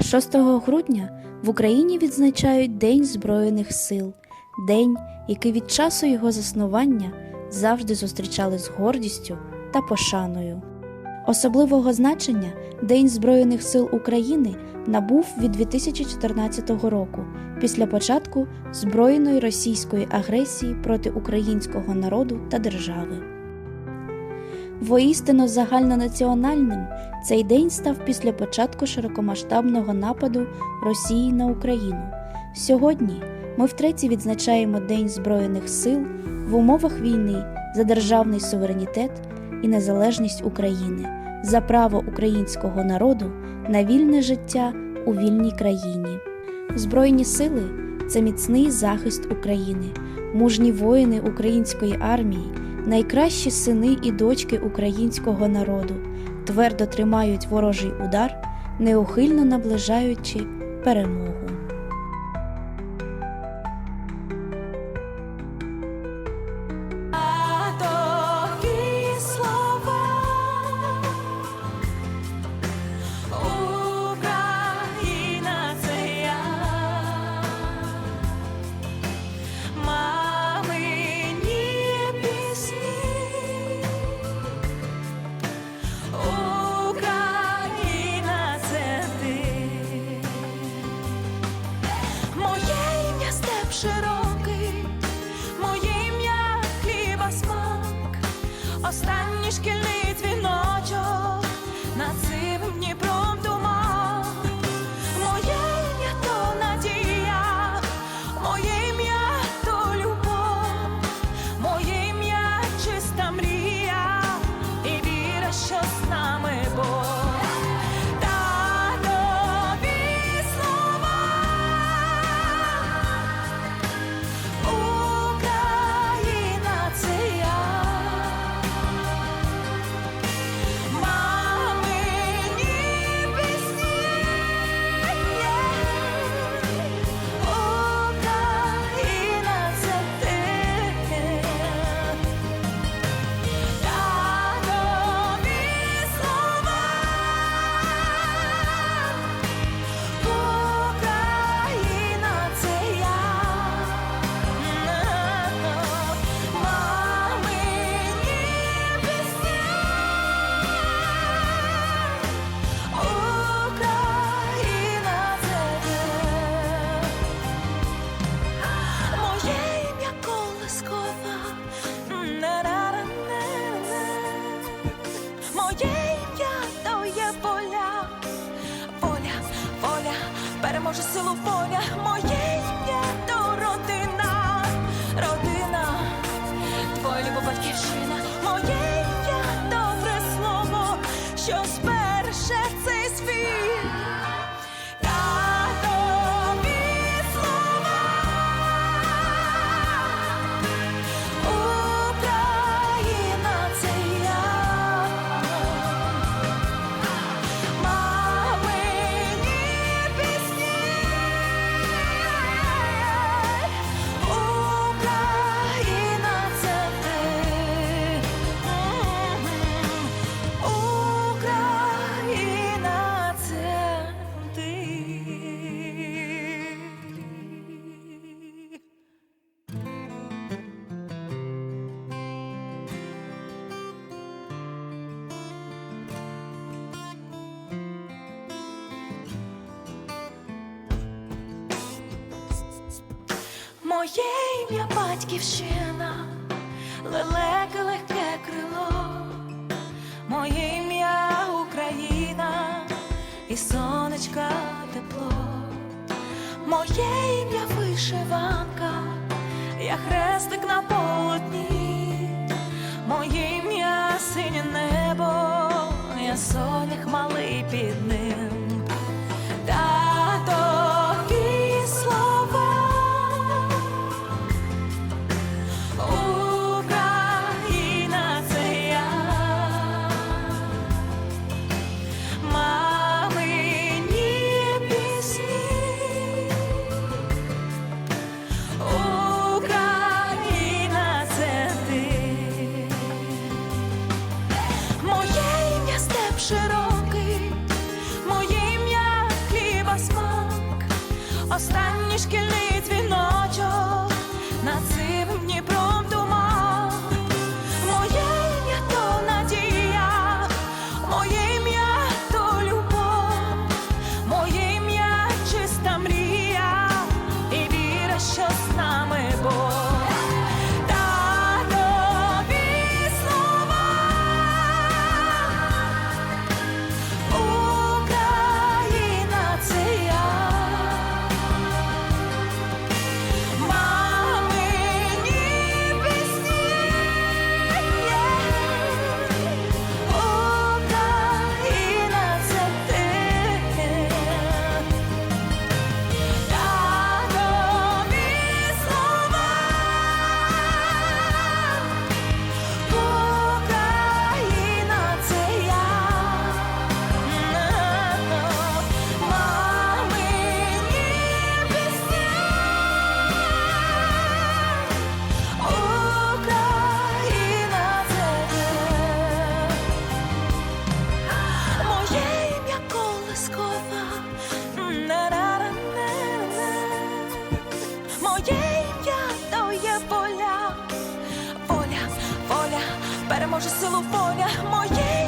6 грудня в Україні відзначають День Збройних сил, день, який від часу його заснування завжди зустрічали з гордістю та пошаною. Особливого значення День Збройних сил України набув від 2014 року після початку збройної російської агресії проти українського народу та держави. Воістину загальнонаціональним цей день став після початку широкомасштабного нападу Росії на Україну. Сьогодні ми втретє відзначаємо День Збройних сил в умовах війни за державний суверенітет і незалежність України, за право українського народу на вільне життя у вільній країні. Збройні сили це міцний захист України, мужні воїни української армії, найкращі сини і дочки українського народу твердо тримають ворожий удар, неухильно наближаючи перемогу. Ім'я силу поля Моє ім'я то родина, родина, твоя любов батьківщина. Моє ім'я добре слово, що збереже Моє ім'я батьківщина, лелеке легке крило, моє ім'я Україна і сонечка тепло, моє останній шкільний дзвіночок на сивим може силу воля моє.